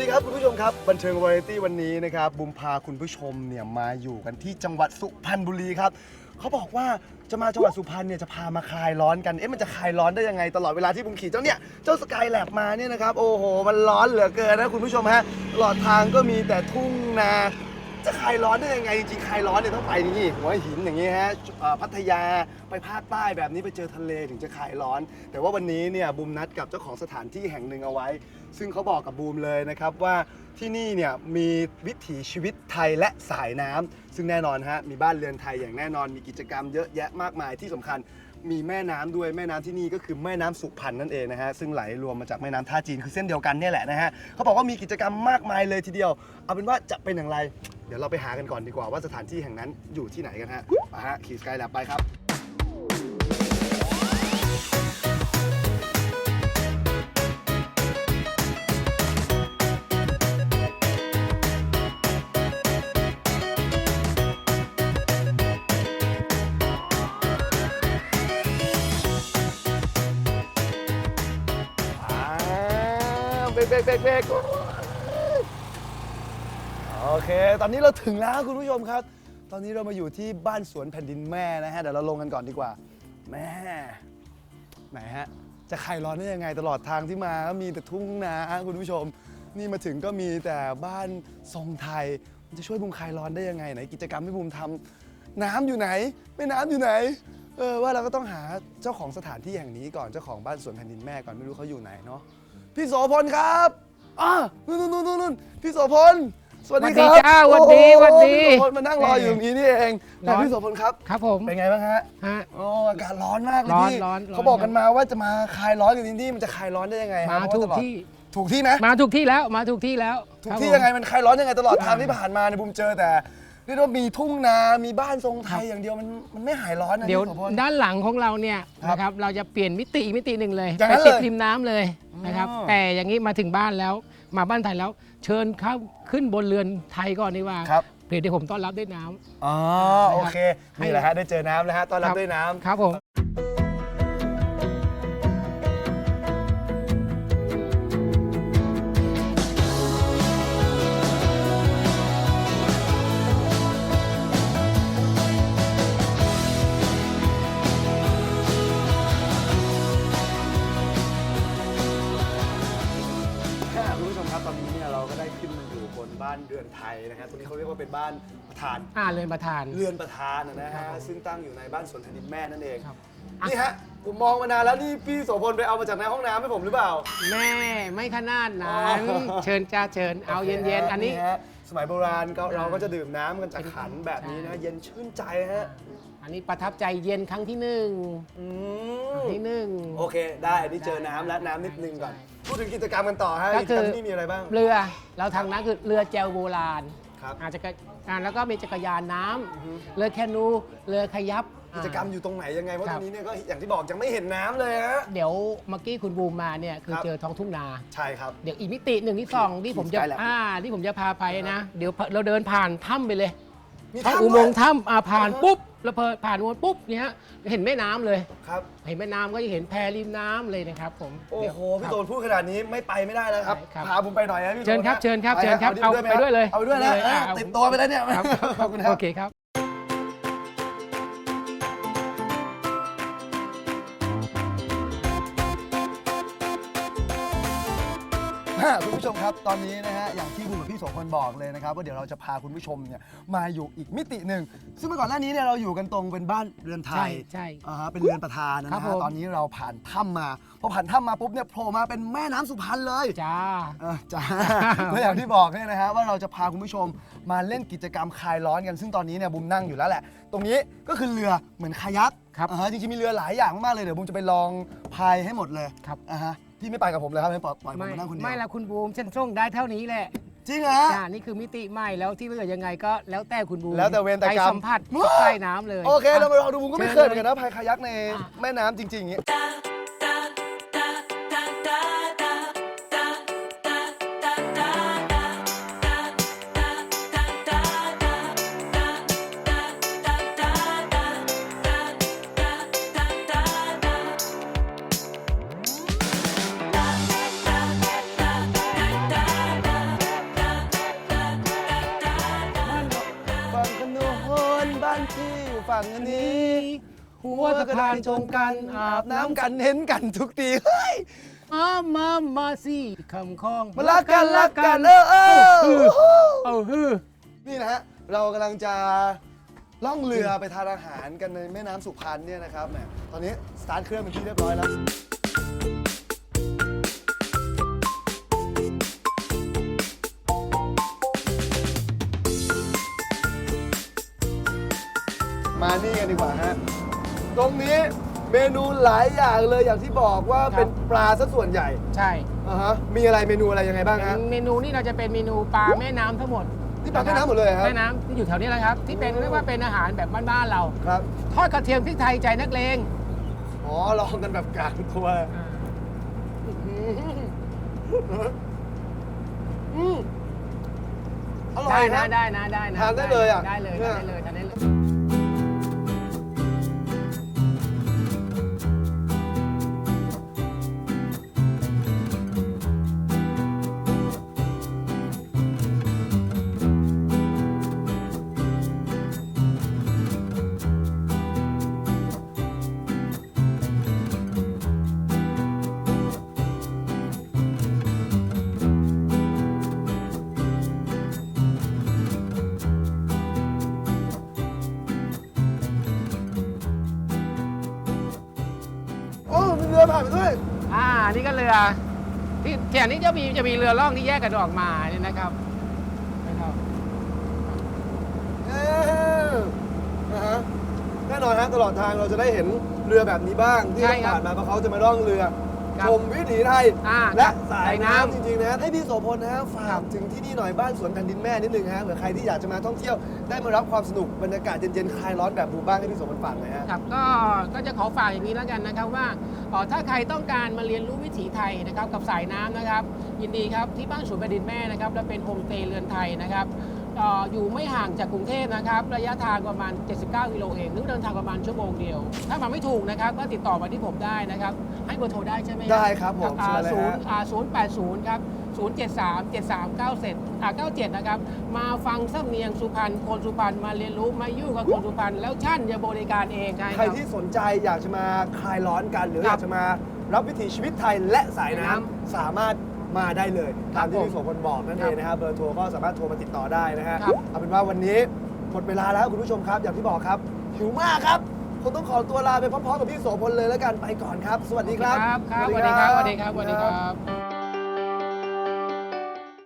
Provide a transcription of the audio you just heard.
ดีครับคุณผู้ชมครับบันเทิงวาไรตี้วันนี้นะครับบุมพาคุณผู้ชมเนี่ยมาอยู่กันที่จังหวัดสุพรรณบุรีครับเขาบอกว่าจะมาจังหวัดสุพรรณเนี่ยจะพามาคลายร้อนกันเอ๊ะมันจะคลายร้อนได้ยังไง ตลอดเวลาที่บุมขี่เจ้าเนี่ยเจ้าสกายแลบมาเนี่ยนะครับโอ้โห มันร้อนเหลือเกินนะคุณผู้ชมฮะตลอดทางก็มีแต่ทุ่งนา จะคลายร้อนได้ยังไงจริงๆคลายร้อนเนี่ยต้องไปนี่หัวหินอย่างนี้ฮะเอ่อพัทยาไปภาคใต้แบบนี้ไปเจอทะเลถึงจะคลายร้อน แต่ว่าวันนี้เนี่ยบูมนัดกับเจ้าของสถานที่แห่งหนึ่งเอาไว้ ซึ่งเขาบอกกับบูมเลยนะครับว่าที่นี่เนี่ยมีวิถีชีวิตไทยและสายน้ำซึ่งแน่นอนฮะมีบ้านเรือนไทยอย่างแน่นอน มีกิจกรรมเยอะแยะมากมายที่สำคัญ มีแม่น้ำด้วยแม่น้ำที่นี่ก็คือแม่น้ำสุพรรณนั่นเองนะฮะซึ่งไหลรวมมาจากแม่น้ำท่าจีนคือเส้นเดียวกันเนี่ยแหละนะฮะเขาบอกว่ามีกิจกรรมมากมายเลยทีเดียว เอาเป็นว่าจะเป็นอย่างไร เดี๋ยวเราไปหากันก่อนดีกว่าว่าสถานที่แห่งนั้นอยู่ที่ไหนกันฮะไปฮะขี่สกายแลบไปครับอ่าเบรกเบรกเบรกเบรก โอเค ตอนนี้เราถึงแล้วคุณผู้ชมครับ ตอนนี้เรามาอยู่ที่บ้านสวนแผ่นดินแม่นะฮะ เดี๋ยวเราลงกันก่อนดีกว่า แม่ ไหนฮะ จะคลายร้อนได้ยังไงตลอดทางที่มาก็มีแต่ทุ่งนาคุณผู้ชม นี่มาถึงก็มีแต่บ้านทรงไทย มันจะช่วยบุมคลายร้อนได้ยังไงไหนกิจกรรมที่บุมทำน้ำอยู่ไหนแม่น้ำอยู่ไหน เออว่าเราก็ต้องหาเจ้าของสถานที่แห่งนี้ก่อน เจ้าของบ้านสวนแผ่นดินแม่ก่อนไม่รู้เขาอยู่ไหนเนาะ พี่โสพลครับอ่านู่นนู่นนู่นนู่นพี่โสพล สวัสดีครับสวัสดีจ้าสวัสดีโอ้โหสวัสดี พี่โสพลมานั่งรออยู่ตรงนี้นี่เองแต่ร้อนพี่โสพลครับ ครับผมเป็นไงบ้างฮะฮะ โอ้อากาศร้อนมากเลยร้อนพี่ร้อนร้อน เขาบอกกันมาว่าจะมาคลายร้อนกันที่นี่มันจะคลายร้อนได้ยังไงฮะมาเพระถูว่กตลอดที่ ถูกที่ไหมมาถูกที่แล้วมาถูกที่แล้วถูกครับที่ผม ยังไงมันคลายร้อนยังไงตลอดทางที่ผ่านมาเนี่ยบุมเจอแต่เรียกว่ามีทุ่งนามีบ้านทรงไทยอย่างเดียวมันมันไม่หายร้อนนะเดี๋ยวพี่โสพล ด้านหลังของเราเนี่ยครับนะครับเราจะเปลี่ยนมิติอีกมิติหนึ่งเลยอย่างไปนั้นติดเลยริมน้ำเลยนะครับ อ๋อ แต่อย่างนี้มาถึงบ้านแล้ว มาบ้านไทยแล้ว เชิญเข้าขึ้นบนเรือนไทยก่อนดีกว่าครับ เดี๋ยวผมต้อนรับด้วยน้ำ อ๋อโอเคนี่แหละฮะได้เจอน้ำแล้วฮะต้อนรับครับด้วยน้ำ ครับผม ค่ะคุณผู้ชมครับตอนนี้เนี่ยเราก็ได้ขึ้นมาอยู่บนบ้านเรือนไทยนะครับตรงนี้เขาเรียกว่าเป็นบ้านประธานอ่าเรือนประธาน เรือนประธานนะครัฮะบผมซึ่งตั้งอยู่ในบ้านสวนแผ่นดินแม่นั่นเองครับ นี่ฮะผมมองมานานแล้วนี่พี่โสพลไปเอามาจากในห้องน้ำให้ผมหรือเปล่า แม่ไม่ขนาดนั้น อ๋อ เชิญจ้าเชิญเอาเย็นๆ อันนี้ ฮะสมัยโบราณก็เราก็จะดื่มน้ำกันจากขันแบบนี้นะ เย็นชื่นใจฮะอัน นี้ประทับใจเย็นครั้งที่หนึ่งอืครั้งมที่หนึ่ง โอเค ได้อันนี้เจอน้ำแล้วน้ำนิดนึงก่อนพูดถึงกิจกรรมกันต่อฮะก็กิจคืกรรอมที่นี่มีอะไรบ้าง เรือเราทางนั้นคือเรือแจวโบราณครับ อาจจะกอ่าแล้วก็มีจักรยานน้ำอือฮึเรือแคนูเรือขยับ กิจกรรมอยู่ตรงไหนยังไง เพราะคตรัอบนนี้เนี่ยก็อย่างที่บอกยังไม่เห็นน้ำเลยฮะ เดี๋ยวเมื่อกี้คุณบูมมาเนี่ยคือครับ เจอท้องทุ่งนา ใช่ครับ เดี๋ยวอีกมิติหนึ่งที่สองที่ผมจะใกล้แล้ว อ่าที่ผมจะพาไปนะ เดี๋ยวเราเดินผ่านถ้ำไปเลยมีท้องถ้ำอุโมงค์ด้วยถ้ำอ่าผ่านอ่าฮะปุ๊บ แล้วพอผ่านอุโมงค์ปุ๊บเนี่ยเห็นแม่น้ำเลย ครับ เห็นแม่น้ำก็จะเห็นแพริมน้ำเลยนะครับผมโอ้เดี๋ยวโห พี่โตนพูดขนาดนี้ไม่ไปไม่ได้แล้วครับ ครับพาผมไปหน่อยนะพี่โตนเชิญครับนะเชิญครับไปเชิญครับดิเอาหมไปด้วยเลยเอาไปด้วยนะไปเลยอะอะติดตัวไปแล้วเนี่ยครับขอบคุณครับ โอเคครับ อะคุณผู้ชมครับตอนนี้นะฮะอย่างที่คุณกับพี่โสพลบอกเลยนะครับว่าเดี๋ยวเราจะพาคุณผู้ชมเนี่ยมาอยู่อีกมิติหนึ่งซึ่งเมื่อก่อนหน้านี้เนี่ยเราอยู่กันตรงเป็นบ้านเรือนไทใช่ยใช่ อ่าฮะเป็นเรือนประธานนะครัฮะบผม ตอนนี้เราผ่านถ้ำมาพอผ่านถ้ำมาปุ๊บเนี่ยโผล่มาเป็นแม่น้ำสุพรรณเลย จ้า เออจ้าและอย่างที่บอกเนี่ยนะฮะว่าเราจะพาคุณผู้ชมมาเล่นกิจกรรมคลายร้อนกัน ซึ่งตอนนี้เนี่ยบุมนั่งอยู่แล้วแหละ ตรงนี้ก็คือเรือเหมือนคายักครับ อ่าฮะจริงๆมีเรือหลายอย่างมากเลยเดี๋ยวบุมจะไปลองพายให้หมดเลยครับ อ่าฮะ พี่ไม่ไปกับผมเลยครับให้ปล่อยปล่อยผมไม่มานั่งคนเดียวไม่ละคุณบูมฉันส่งได้เท่านี้แหละจริงเหรอ จ้านี่คือมิติใหม่แล้วที่เหลือยังไงก็แล้วแต่คุณบูมแล้วแต่เวรแต่กรรม ไปสัมผัสใกล้น้ำเลย โอเคเราไปลองดูบุมก็ไม่เคยเหมือนกันนะพายคายักในอะแม่น้ำจริงๆอย่างนี้ค ที่อยู่ฝั่งอันนี้ หัวสะพานชมกันอาบน้ำน้ำกันเห็นกันทุกทีเฮ้ยมามามาสิคำคล้องมารักกันรักกันเออเออเอโอ้อโหเอาฮือนี่นะฮะเรากำลังจะล่องเรือไปทานอาหารกันในแม่น้ำสุพรรณเนี่ยนะครับแหมตอนนี้สตาร์ทเครื่องเป็นที่เรียบร้อยแล้วะตรงนี้เมนูหลายอย่างเลยอย่างที่บอกว่าเป็นปลาซะส่วนใหญ่ใช่อ่าฮะมีอะไรเมนูอะไรยังไงบ้างฮะ เมนูนี่เราจะเป็นเมนูปลาแม่น้ำทั้งหมดนี่ปลาแม่น้ำหมดเลยเหรอครับ แม่น้ำที่อยู่แถวนี้แหละครับ ที่เป็นเรียกว่าเป็นอาหารแบบบ้านๆเรา ครับทอดกระเทียมพริกไทยใจนักเลงอ๋อลองกันแบบกลางตัวอืมอร่อได้ยนะ นะได้นะได้นะทานได้เลยอะได้เลยเนี่ย ทานได้เลยทานได้เลย ไปด้วยอ่านี่ก็เรือที่แถวนี้จะมีจะมีเรือล่องที่แยกกันออกมาเนี่ยนะครับนะครับเอ๊ะนะฮะแน่นอนฮะตลอดทางเราจะได้เห็นเรือแบบนี้บ้างที่ใช่เราครับ ผ่านมาเพราะเขาจะมาล่องเรือครับ ชมวิถีไทย อ่าและสายสายน้ำน้ำจริงๆนะให้พี่โสพลนะฮะฝากถึงที่นี่หน่อยบ้านสวนแผ่นดินแม่นิดนึงฮะเผื่อใครที่อยากจะมาท่องเที่ยวได้มารับความสนุกบรรยากาศเย็นๆคลายร้อนแบบบูบ้างให้พี่โสพลฝากหน่อยฮะ ครับก็ก็จะขอฝากอย่างนี้แล้วกันนะครับว่าเอ่อถ้าใครต้องการมาเรียนรู้วิถีไทยนะครับกับสายน้ำนะครับ ยินดีครับที่บ้านสวนแผ่นดินแม่นะครับและเป็นโฮมสเตย์เรือนไทยนะครับเอ่ออยู่ไม่ห่างจากกรุงเทพนะครับ ระยะทางประมาณ 79 กิโลเองนึกเดินทางประมาณชั่วโมงเดียว ถ้ามาไม่ถูกนะครับ ก็ติดต่อมาที่ผมได้นะครับ ให้เบอร์โทรได้ใช่ไหมได้ครับผมอ่าเชิศูญนเลยย์ฮะอ่าศูนย์แปดศูนย์ครับศูนย์เจ็ดสามเจ็ดสามเก้าเจ็ดอ่าเก้าเจ็ดนะครับ มาฟังสำเนียงสุพรรณคนสุพรรณมาเรียนรู้มาอยู่กับคนสุพรรณแล้วท่านจะบริการเองใช่ใครครับที่สนใจอยากจะมาคลายร้อนกัน หรือครัอบยากจะมารับวิถีชีวิตไทยและสายน้ำน้สามารถ มาได้เลยครัตาบมที่พี่โสพลบอกนั่นครัเอบงนะครับเบอร์โทรก็สามารถโทรมาติดต่อได้นะฮะครับ เอาเป็นว่าวันนี้หมดเวลาแล้วคุณผู้ชมครับ อย่างที่บอกครับหิวมากครับคงต้องขอตัวลาไปพร้อมๆกับพี่โสพลเลยแล้วกันไปก่อนครับ สวัสดีครับ ครับครับสวัสดีครับสวัสดีครับสวัสดีครับ